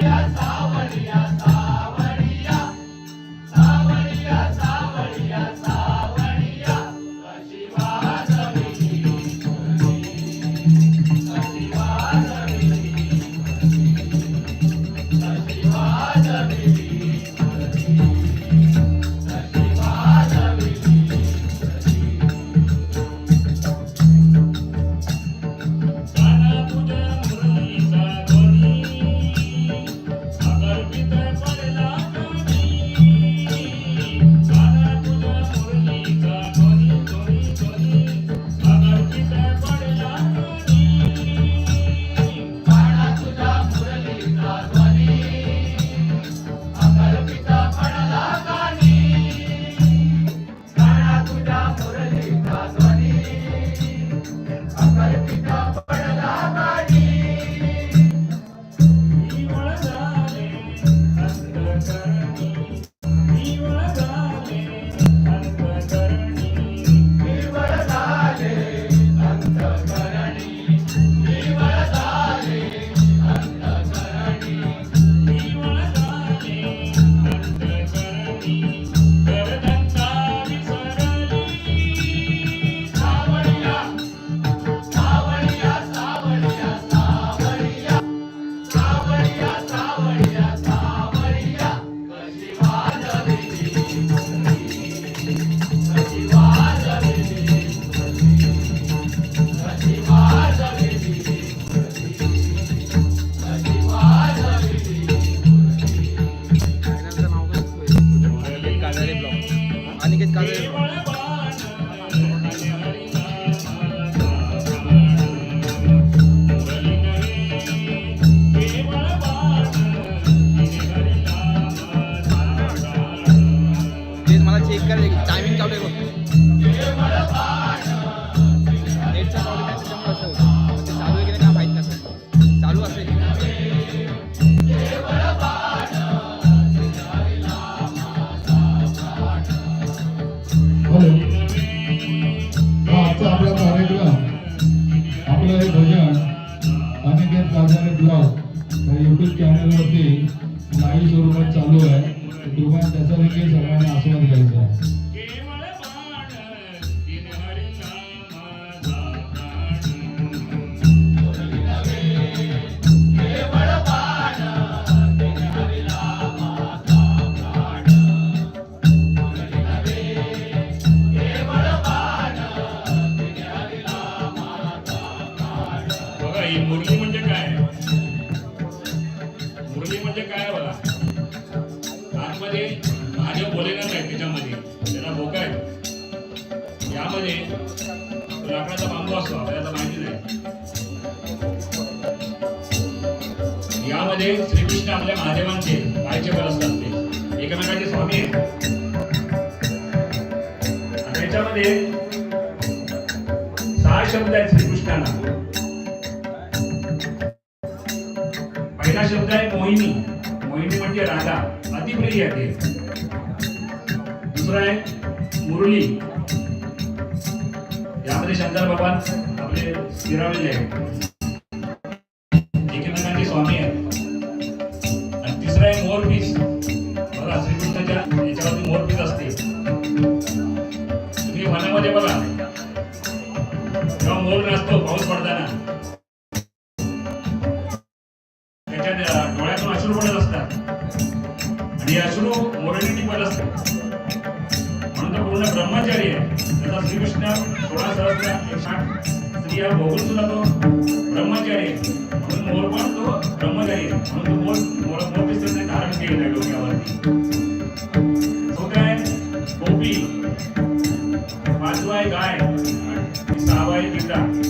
Yeah. Blog Aniket Kajare blog या YouTube चॅनलवरती live स्वरूपात चालू आहे. तर त्याचा देखील सगळ्यांना आस्वाद घ्यायचा आहे. बघा मुरली बोलेला नाही त्याच्यामध्ये त्याला भोका आहे. यामध्ये लाकडाचा बांबू असतो आपल्याला माहिती नाही. यामध्ये श्रीकृष्ण आपल्या महादेवांचे पायचे बल असतात ते. एकमेकांचे स्वामी आहेत. त्याच्यामध्ये सहा शब्द आहेत श्रीकृष्णाला पहिला शब्द आहे मोहिनी. मोहिनी म्हणजे राधा अतिप्रिय आहे. दुसरा आहे मुरली. यामध्ये शंकर बाबा आपले स्थिरावलेले आहेत. एकमेकांचे स्वामी आहेत. आणि तिसरा आहे मोरपीस बघा श्रीकृष्णाच्या याच्यावरती मोरपीस असते तुम्ही वनामध्ये बघा. जेव्हा मोर नाचतो पाऊस पडताना. त्याच्या डोळ्यातून अश्रू पडत असतात. आणि अश्रू मोरणी टिपत असतात. पूर्ण ब्रह्मचारी आहे. त्याचा श्रीकृष्ण सोळा सहस्र एक साठ स्त्रिया बघून सुद्धा तो ब्रह्मचारी आहे. म्हणून मोर पण तो ब्रह्मचारी आहे. म्हणून तो मोर मोर मोर धारण केलेलं आहे डोक्यावरती. तो काय? गोपी. पाचवा आहे गाय. सहावा आहे पिता.